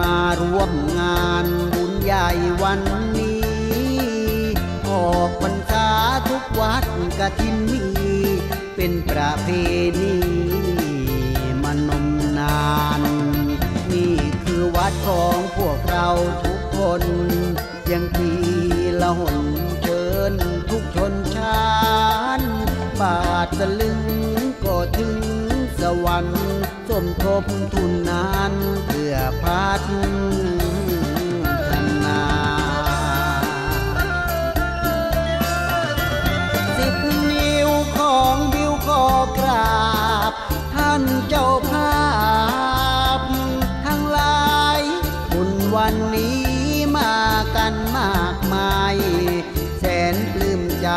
มาร่วมงานบุญใหญ่วันนี้ออกพรรษาทุกวัดกฐินมี เป็นประเพณีมานมนาน นี่คือวัดของพวกเราทุกคน ยังปีละหนเชิญทุกชนชาติบาทสลึง สมทบทุนนานเพื่อพัฒนาสิบนิ้วของบิวขอกราบ ท่านเจ้าภาพ ทั้งหลายบุญวันนี้มากันมากมาย แสนปลื้มใจ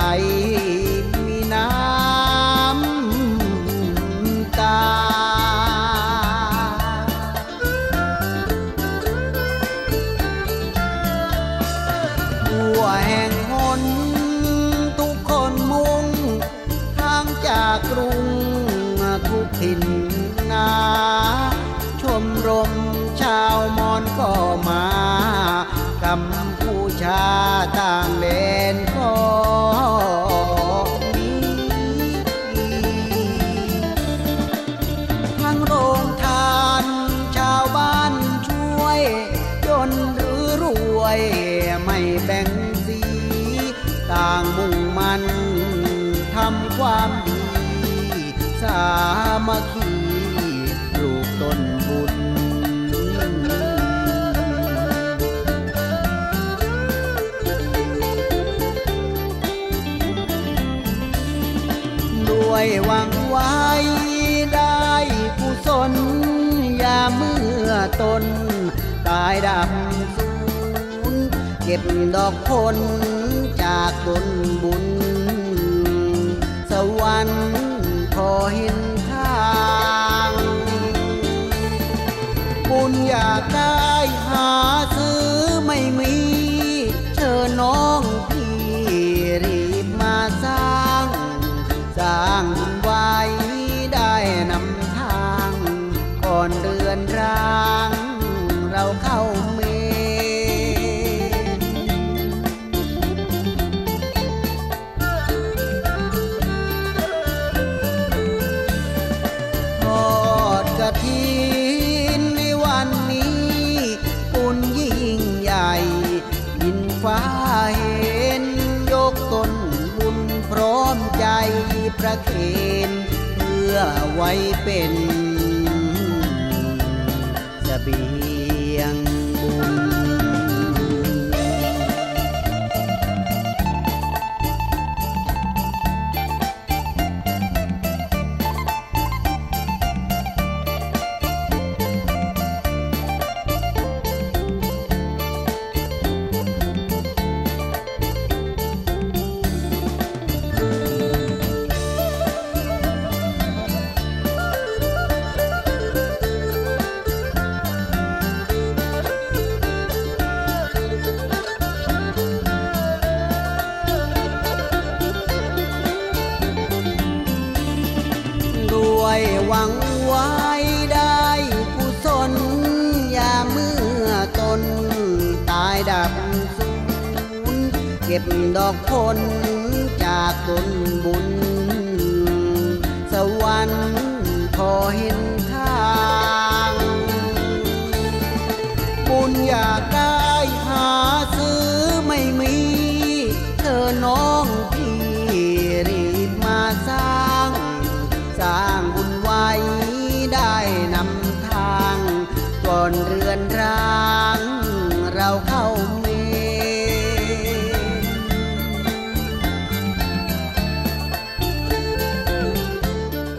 ทุกถิ่นนา ชมรมชาวมอญก็มากำผู้ชาต่างแดนก็ สามัคคีปลูกต้นบุญ ด้วยหวังไว้ได้กุศลยาเมื่อตน ตายดับสูญเก็บดอกผลจากต้นบุญ สวรรค์ ห็น เคนเพื่อไว้เป็นสบี ก็บดอกผลจากต้นบุญ สวรรค์พอเห็นเธ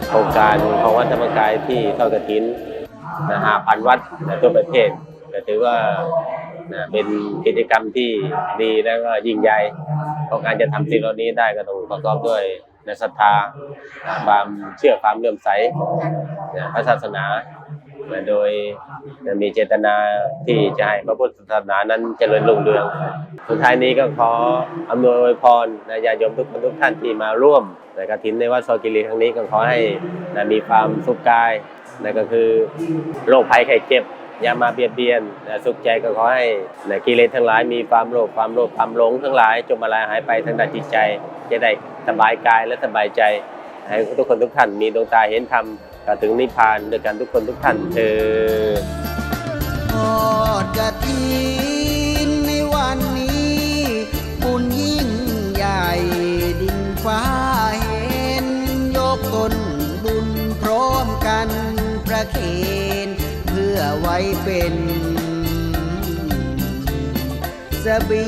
โครงการของวัดธรรมกายที่ทอดกระถินนะหาพันวัดนะทั่วประเทศก็ถือว่านะเป็นกิจกรรมที่ดีแล้วก็ยิ่งใหญ่ของการจะทำสิ่งเหล่านี้ได้ก็ต้องประกอบด้วยในศรัทธาความเชื่อความเลื่อมใสนะพระศาสนา โดยมีเจตนาที่จะให้พระพุทธศาสนานั้นเจริญรุ่งเรือง สุดท้ายนี้ก็ขออำนวยพรนะญาติโยมทุกคนทุกท่านที่มาร่วมในกฐินในวัดซอยกิรีครั้งนี้ก็ขอให้นะมีความสุขกายนั่นก็คือโรคภัยไข้เจ็บอย่ามาเบียดเบียนนะสุขใจก็ขอให้นะกิเลสทั้งหลายมีความโลภความโลภความหลงทั้งหลายจมลายหายไปทางด้านจิตใจ จะได้สบายกายและสบายใจให้ทุกคนทุกท่านมีดวงตาเห็นธรรม กถึงนิพพานด้วยกันทุกคนทุกท่านเธอทอดกระถินในวันนี้บุญยิ่งใหญ่ดินฟ้าเห็น ยกตนบุญพร้อมกันประเคนเพื่อไว้เป็นสบี